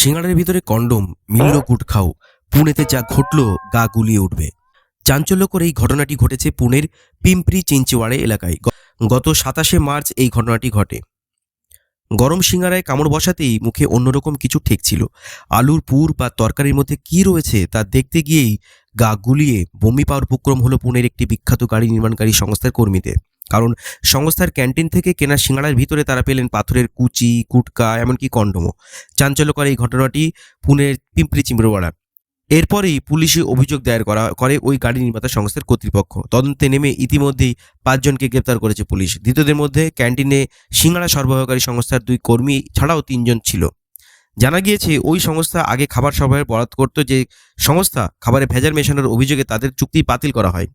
সিঙ্গাড়ার ভিতরে কন্ডম মিলল গুট খাও পুনেতে যা ঘটল গা গুলিয়ে উঠবে। চাঞ্চল্যকর এই ঘটনাটি ঘটেছে পুনের পিম্পরি চিঞ্চওয়াড়ে এলাকায়। গত সাতাশে মার্চ এই ঘটনাটি ঘটে। গরম সিঙ্গারায় কামড় বসাতেই মুখে অন্যরকম কিছু ঠেকছিল। আলুর পুর বা তরকারির মধ্যে কি রয়েছে তা দেখতে গিয়েই গা গুলিয়ে বমি পাওয়ার উপক্রম হলো পুনের একটি বিখ্যাত গাড়ি নির্মাণকারী সংস্থার কর্মীদের। কারণ সংস্থার ক্যান্টিন থেকে কেনা সিঙ্গাড়ার ভিতরে তারা পেলেন পাথরের কুচি কুটকা এমনকি কন্ডমও। চাঞ্চল্যকর এই ঘটনাটি পুনের পিঁপড়ি চিমড়োয়াড়া এরপরেই পুলিশে অভিযোগ দায়ের করা করে ওই গাড়ি নির্মাতা সংস্থার কর্তৃপক্ষ। তদন্তে নেমে ইতিমধ্যেই পাঁচজনকে গ্রেপ্তার করেছে পুলিশ। ধৃতদের মধ্যে ক্যান্টিনে সিঙ্গাড়া সরবরাহকারী সংস্থার দুই কর্মী ছাড়াও তিনজন ছিল। জানা গিয়েছে, ওই সংস্থা আগে খাবার সরবরাহের বরাদ করত যে, সংস্থা খাবারে ভেজাল মেশানোর অভিযোগে তাদের চুক্তি বাতিল করা হয়।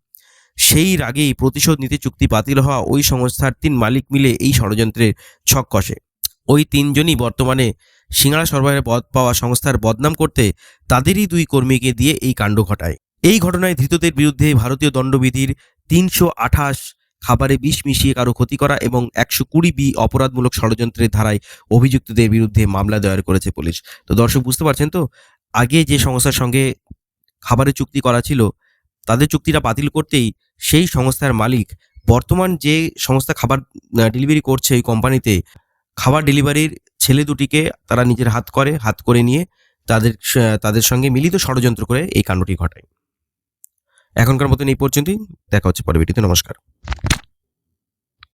সেই রাগেই প্রতিশোধ নিতে চুক্তি বাতিল হওয়া ওই সংস্থার তিন মালিক মিলে এই ষড়যন্ত্রের ছক কষে। ওই তিনজনই বর্তমানে সিঙ্গাড়া সরবরাহের পদ পাওয়া সংস্থার বদনাম করতে তাদেরই দুই কর্মীকে দিয়ে এই কাণ্ড ঘটায়। এই ঘটনায় ধৃতদের বিরুদ্ধে ভারতীয় দণ্ডবিধির তিনশো আঠাশ খাবারে বিষ মিশিয়ে কারও ক্ষতি করা এবং একশো কুড়ি বি অপরাধমূলক ষড়যন্ত্রের ধারায় অভিযুক্তদের বিরুদ্ধে মামলা দায়ের করেছে পুলিশ। তো দর্শক, বুঝতে পারছেন তো? আগে যে সংস্থার সঙ্গে খাবারের চুক্তি করা ছিল, তাদের চুক্তিটা বাতিল করতেই সেই সংস্থার মালিক বর্তমান যে সংস্থা খাবার ডেলিভারি করছে এই কোম্পানিতে, খাবার ডেলিভারির ছেলে দুটিকে তারা নিজের হাত করে হাত করে নিয়ে তাদের তাদের সঙ্গে মিলিত ষড়যন্ত্র করে এই কাণ্ডটি ঘটায়। এখনকার মতন এই পর্যন্তই। দেখা হচ্ছে পরে নমস্কার।